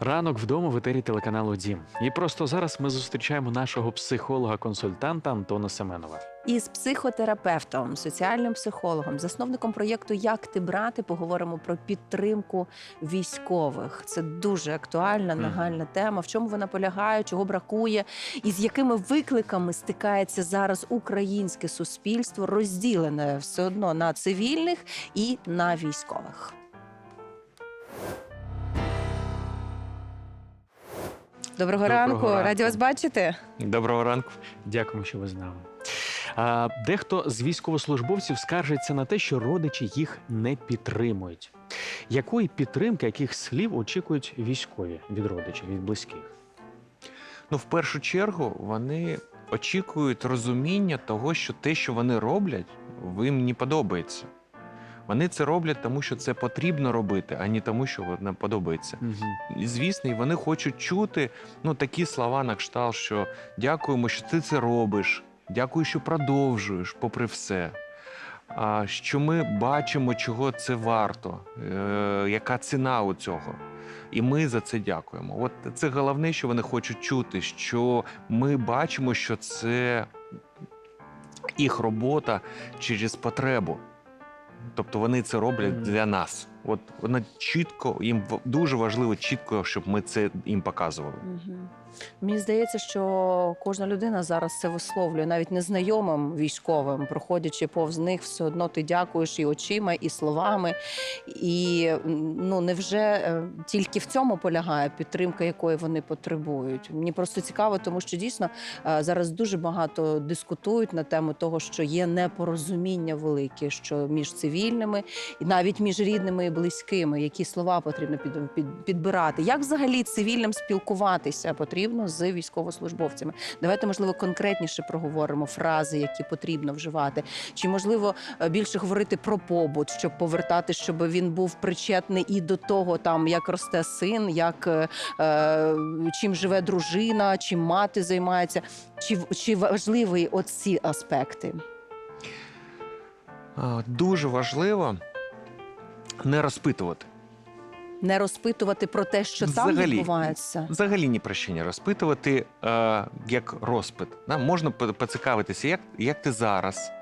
Ранок вдома в етері телеканалу Дім. І просто зараз ми зустрічаємо нашого психолога-консультанта Антона Семенова. Із психотерапевтом, соціальним психологом, засновником проєкту Як ти брати поговоримо про підтримку військових. Це дуже актуальна, нагальна тема. В чому вона полягає, чого бракує, і з якими викликами стикається зараз українське суспільство, розділене все одно на цивільних і на військових. Доброго, Доброго ранку, ранку. раді вас бачити. Доброго ранку. Дякуємо, що ви з нами. А, дехто з військовослужбовців скаржиться на те, що родичі їх не підтримують. Якої підтримки, яких слів очікують військові від родичів, від близьких? Ну, в першу чергу, вони очікують розуміння того, що те, що вони роблять, їм не подобається. Вони це роблять, тому що це потрібно робити, а не тому, що воно подобається. І, звісно, і вони хочуть чути ну, такі слова на кшталт, що дякуємо, що ти це робиш, дякую, що продовжуєш, попри все. А що ми бачимо, чого це варто, е, яка ціна у цього. І ми за це дякуємо. От це головне, що вони хочуть чути, що ми бачимо, що це їх робота через потребу. Тобто вони це роблять для нас. От вона чітко, їм дуже важливо чітко, щоб ми це їм показували. Мені здається, що кожна людина зараз це висловлює, навіть незнайомим військовим, проходячи повз них, все одно ти дякуєш і очима, і словами. І ну невже е, тільки в цьому полягає підтримка, якої вони потребують? Мені просто цікаво, тому що дійсно е, зараз дуже багато дискутують на тему того, що є непорозуміння велике, що між цивільними і навіть між рідними і близькими, які слова потрібно під, під, підбирати. Як взагалі цивільним спілкуватися потрібно з військовослужбовцями? Давайте, можливо, конкретніше проговоримо фрази, які потрібно вживати. Чи можливо е, більше говорити про побут, щоб повертати, щоб він був причетний і до того, там як росте син, як е, е, чим живе дружина, чим мати займається, чи, чи важливі оці аспекти? Дуже важливо не розпитувати. Не розпитувати про те, що там Взагалі. відбувається. Взагалі ні про що не розпитувати, е, як розпит. Да? Можна поцікавитися, як, як ти зараз,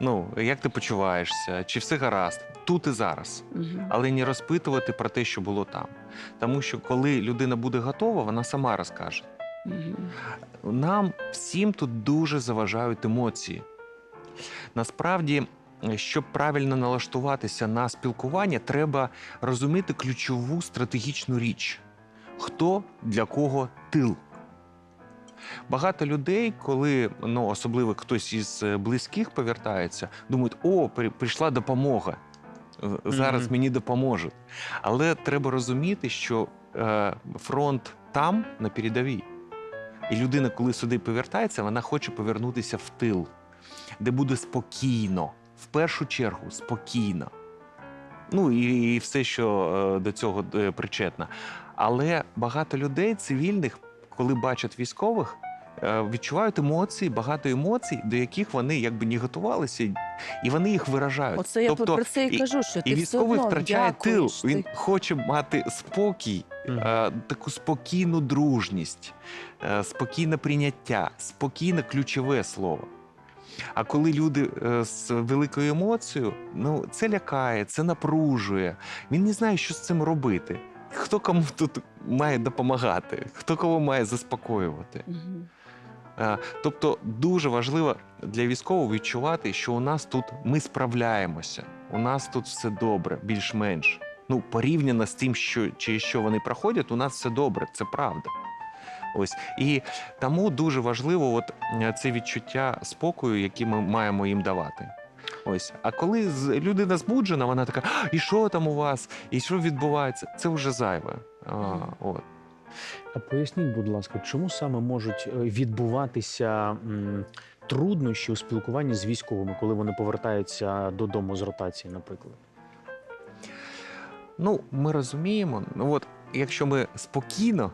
ну, як ти почуваєшся, чи все гаразд, тут і зараз. Мгм. Але не розпитувати про те, що було там. Тому що коли людина буде готова, вона сама розкаже. Мгм. Нам всім тут дуже заважають емоції. Насправді, щоб правильно налаштуватися на спілкування, треба розуміти ключову стратегічну річ: хто для кого тил. Багато людей, коли ну, особливо хтось із е, близьких повертається, думають, о, прийшла допомога. Зараз Мгм. мені допоможуть. Але треба розуміти, що е, фронт там, на передовій. І людина, коли сюди повертається, вона хоче повернутися в тил, де буде спокійно, в першу чергу спокійно. Ну і, і все, що е, до цього е, причетно. Але багато людей, цивільних, коли бачать військових, е, відчувають емоції, багато емоцій, до яких вони якби не готувалися, і вони їх виражають. Оце я тобто, про це і і- кажу, що ти і все військовий одно втрачає тил. дякуєш, Він ти- хоче мати спокій, е, таку спокійну дружність, е, спокійне прийняття, спокійне ключове слово. А коли люди е, з великою емоцією, ну це лякає, це напружує. Він не знає, що з цим робити. Хто кому тут має допомагати, хто кого має заспокоювати. Е, Тобто дуже важливо для військового відчувати, що у нас тут ми справляємося, у нас тут все добре, більш-менш. Ну, порівняно з тим, що через що вони проходять, у нас все добре, це правда. Ось і тому дуже важливо, от е, це відчуття спокою, яке ми маємо їм давати. Ось, а коли людина збуджена, вона така: і що там у вас? І що відбувається? Це вже зайве. А, от. А поясніть, будь ласка, чому саме можуть е, відбуватися м, труднощі у спілкуванні з військовими, коли вони повертаються додому з ротації, наприклад? Ну, ми розуміємо, ну от якщо ми спокійно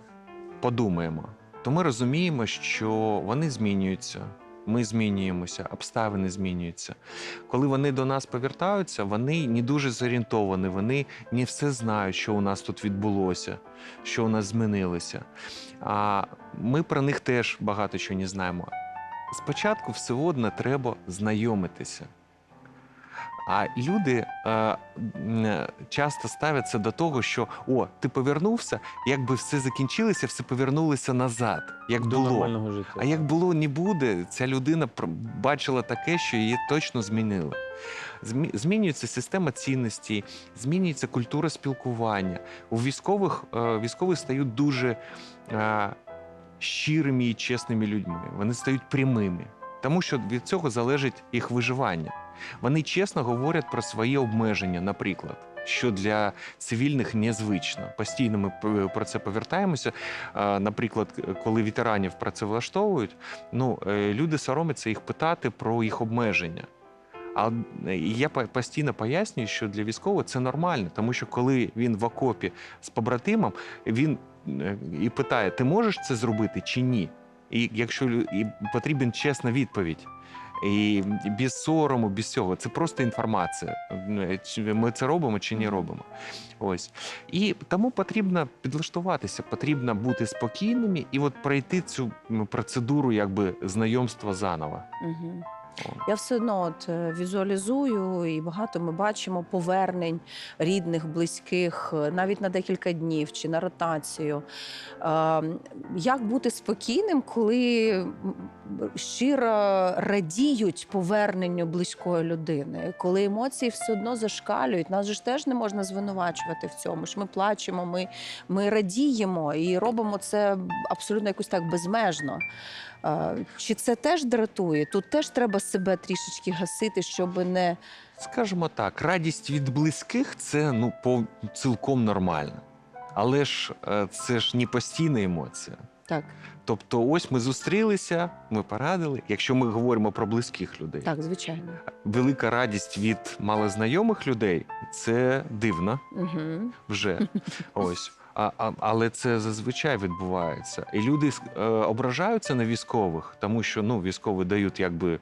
подумаємо, то ми розуміємо, що вони змінюються, ми змінюємося, обставини змінюються. Коли вони до нас повертаються, вони не дуже зорієнтовані, вони не все знають, що у нас тут відбулося, що у нас змінилося. А ми про них теж багато чого не знаємо. Спочатку все одно треба знайомитися. А люди е, часто ставляться до того, що о, ти повернувся, якби все закінчилося, все повернулося назад, як До було. нормального життя. А як було не буде, ця людина бачила таке, що її точно змінило. Змінюється система цінностей, змінюється культура спілкування. У військових е, військові стають дуже е, щирими і чесними людьми. Вони стають прямими, тому що від цього залежить їх виживання. Вони чесно говорять про свої обмеження, наприклад. Що для цивільних незвично. Постійно ми про це повертаємося. Е, Наприклад, коли ветеранів працевлаштовують, ну е, люди соромляться їх питати про їх обмеження. А е, я по- постійно пояснюю, що для військового це нормально, тому що коли він в окопі з побратимом, він е, і питає: ти можеш це зробити чи ні? І якщо і потрібен чесна відповідь. І без сорому, без цього. Це просто інформація. Е, ми це робимо чи не робимо. Ось. І тому потрібно підлаштуватися, потрібно бути спокійними і от пройти цю процедуру якби знайомства заново. Угу. Я все одно от е, візуалізую, і багато ми бачимо повернень рідних, близьких, е, навіть на декілька днів чи на ротацію. Е, Як бути спокійним, коли щиро радіють поверненню близької людини, коли емоції все одно зашкалюють? Нас ж теж не можна звинувачувати в цьому. Ж ми плачемо, ми, ми радіємо і робимо це абсолютно якось так безмежно. Чи це теж дратує? Тут теж треба себе трішечки гасити, щоб не Скажімо так, радість від близьких це ну цілком нормально. Але ж е, це ж не постійна емоція. так, Тобто, ось ми зустрілися, ми порадили. Якщо ми говоримо про близьких людей, так, звичайно. велика радість від малознайомих людей це дивно Угу. вже. Ось. А, а, але це зазвичай відбувається. І люди е, ображаються на військових, тому що ну, військові дають якби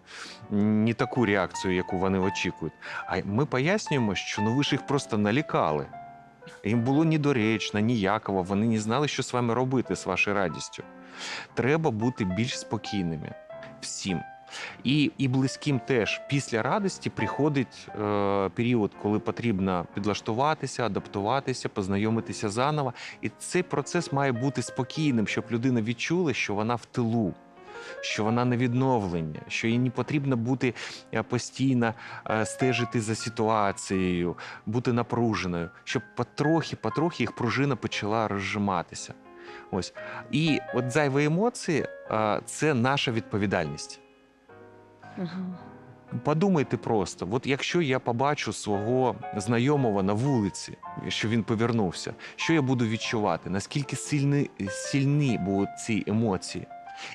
не таку реакцію, яку вони очікують. А ми пояснюємо, що ну ви ж їх просто налікали. Їм було недоречно, ніяково, вони не знали, що з вами робити з вашою радістю. Треба бути більш спокійними всім. І, і близьким теж після радості приходить е, період, коли потрібно підлаштуватися, адаптуватися, познайомитися заново. І цей процес має бути спокійним, щоб людина відчула, що вона в тилу, що вона на відновленні, що їй не потрібно бути е, постійно е, стежити за ситуацією, бути напруженою, щоб потрохи, потрохи їх пружина почала розжиматися. Ось. І от зайві емоції е, це наша відповідальність. Угу. Подумайте просто: от якщо я побачу свого знайомого на вулиці, що він повернувся, що я буду відчувати? Наскільки сильні, сильні будуть ці емоції?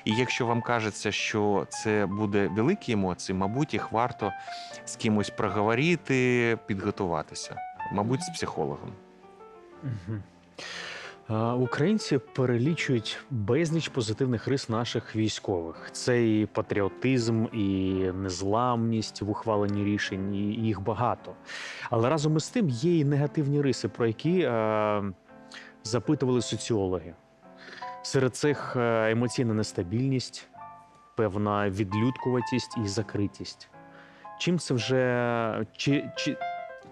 І якщо вам кажеться, що це буде великі емоції, мабуть, їх варто з кимось проговорити, підготуватися, мабуть, з психологом. Мгм. Українці перелічують безліч позитивних рис наших військових. Це і патріотизм, і незламність в ухваленні рішень, і їх багато. Але разом із тим є і негативні риси, про які е, запитували соціологи. Серед цих е, емоційна нестабільність, певна відлюдкуватість і закритість. Чим це вже чи, чи,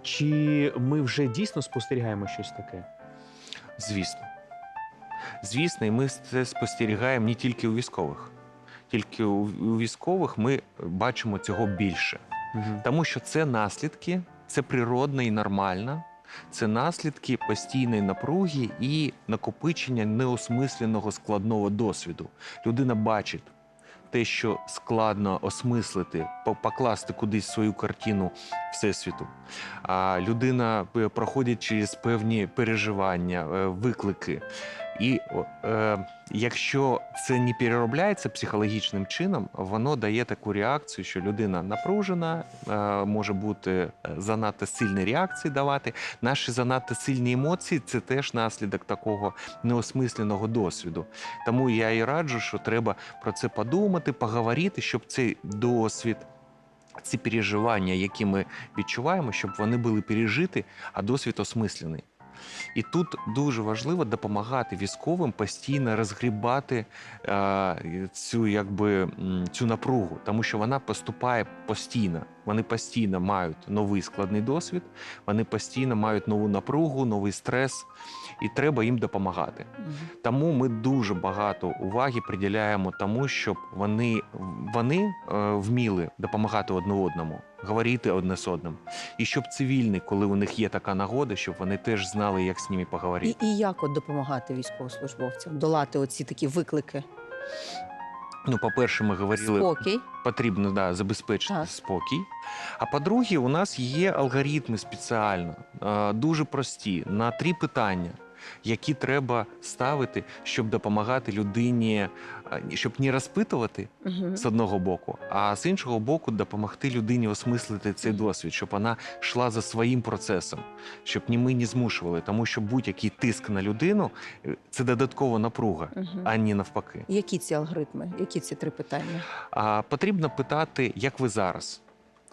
чи ми вже дійсно спостерігаємо щось таке? Звісно. Звісно, і ми це спостерігаємо не тільки у військових. Тільки у, військових ми бачимо цього більше. Мгм. Тому що це наслідки, це природно і нормально. Це наслідки постійної напруги і накопичення неосмисленого складного досвіду. Людина бачить те, що складно осмислити, покласти кудись свою картину всесвіту. А людина е, проходить через певні переживання, е, виклики. І е, якщо це не переробляється психологічним чином, воно дає таку реакцію, що людина напружена, е, може бути е, занадто сильні реакції давати. Наші занадто сильні емоції це теж наслідок такого неосмисленого досвіду. Тому я і раджу, що треба про це подумати, поговорити, щоб цей досвід. Ці переживання, які ми відчуваємо, щоб вони були пережиті, а досвід осмислений. І тут дуже важливо допомагати військовим постійно розгрібати е, цю, якби, цю напругу, тому що вона поступає постійно. Вони постійно мають новий складний досвід, вони постійно мають нову напругу, новий стрес, і треба їм допомагати. Мгм. Тому ми дуже багато уваги приділяємо тому, щоб вони, вони е, вміли допомагати одне одному, говорити одне з одним. І щоб цивільні, коли у них є така нагода, щоб вони теж знали, як з ними поговорити. і як от допомагати військовослужбовцям долати оці такі виклики? Ну, по-перше, ми говорили, Спокій. потрібно да, забезпечити Так. спокій. А по-друге, у нас є алгоритми спеціально, е, дуже прості, на три питання. Які треба ставити, щоб допомагати людині, е, щоб не розпитувати, Угу. з одного боку, а з іншого боку, допомогти людині осмислити цей досвід, щоб вона йшла за своїм процесом, щоб ні ми не змушували, тому що будь-який тиск на людину е, це додаткова напруга, Угу. а не навпаки. Які ці алгоритми? Які ці три питання? А потрібно питати, як ви зараз.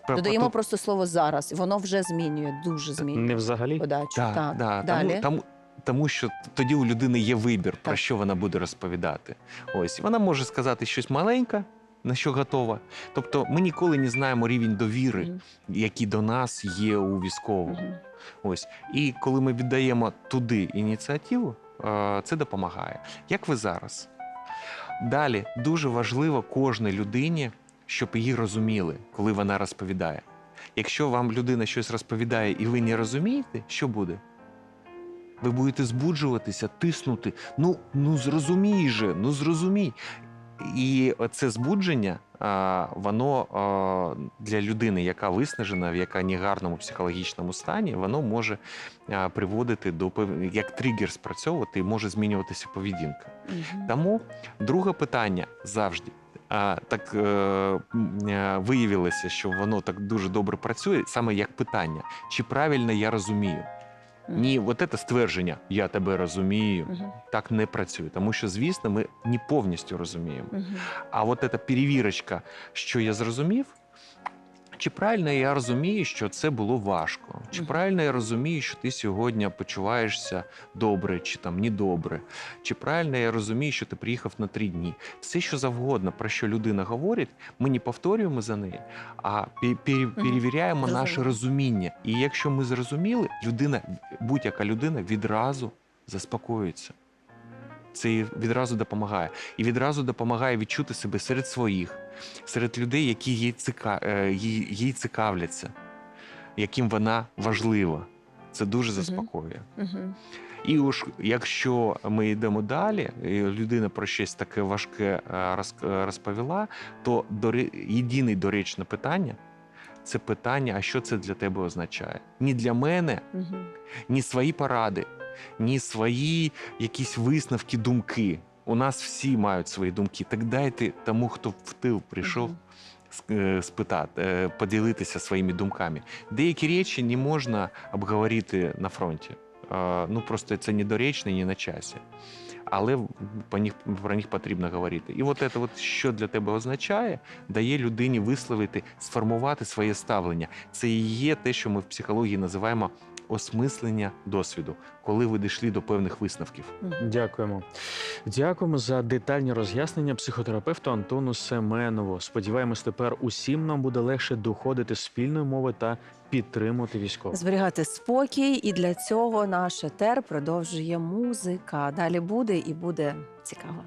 Додаємо просто слово зараз. і Воно вже змінює, дуже змінює Не взагалі. подачу. Да, так. да, Далі. Тому, тому, тому що тоді у людини є вибір, про що вона буде розповідати. Ось вона може сказати щось маленьке, на що готова. Тобто, ми ніколи не знаємо рівень довіри, який до нас є у військового. Мгм. Ось і коли ми віддаємо туди ініціативу, е, це допомагає. Як ви зараз? Далі дуже важливо кожній людині, щоб її розуміли, коли вона розповідає. Якщо вам людина щось розповідає і ви не розумієте, що буде? Ви будете збуджуватися, тиснути. Ну, ну зрозумій же, ну зрозумій. І це збудження, воно для людини, яка виснажена, в яка не гарному психологічному стані, воно може приводити до як тригер спрацьовувати і може змінюватися поведінка. Тому друге питання завжди. А, так е, е, виявилося, що воно так дуже добре працює, саме як питання: чи правильно я розумію? Ні, от це ствердження Я тебе розумію. Так не працює, тому що, звісно, ми не повністю розуміємо. А от ця перевірочка, що я зрозумів, чи правильно я розумію, що це було важко? Чи правильно я розумію, що ти сьогодні почуваєшся добре чи там недобре? Чи правильно я розумію, що ти приїхав на три дні? Все, що завгодно, про що людина говорить, ми не повторюємо за неї, а пе- перевіряємо наше розуміння. І якщо ми зрозуміли, людина, будь-яка людина відразу заспокоюється. Це відразу допомагає. І відразу допомагає відчути себе серед своїх, серед людей, які їй, цика... е, їй, їй цікавляться, яким вона важлива. Це дуже заспокоює. І уж якщо ми йдемо далі, і людина про щось таке важке е, е, розповіла, то єдине доречне питання це питання: а що це для тебе означає? Ні для мене, ні свої поради, ні свої якісь висновки, думки. У нас всі мають свої думки. Так дайте тому, хто в тил прийшов, е, спитати, е, поділитися своїми думками. Деякі речі не можна обговорити на фронті. Ну просто це недоречно і не на часі. Але по них, про них потрібно говорити. І от це, от, що для тебе означає, дає людині висловити, сформувати своє ставлення. Це і є те, що ми в психології називаємо осмислення досвіду, коли ви дійшли до певних висновків. Дякуємо. Дякуємо за детальні роз'яснення психотерапевту Антону Семенову. Сподіваємось, тепер усім нам буде легше доходити спільної мови та підтримувати військових. Зберігати спокій, і для цього наш етер продовжує музика. Далі буде і буде цікаво.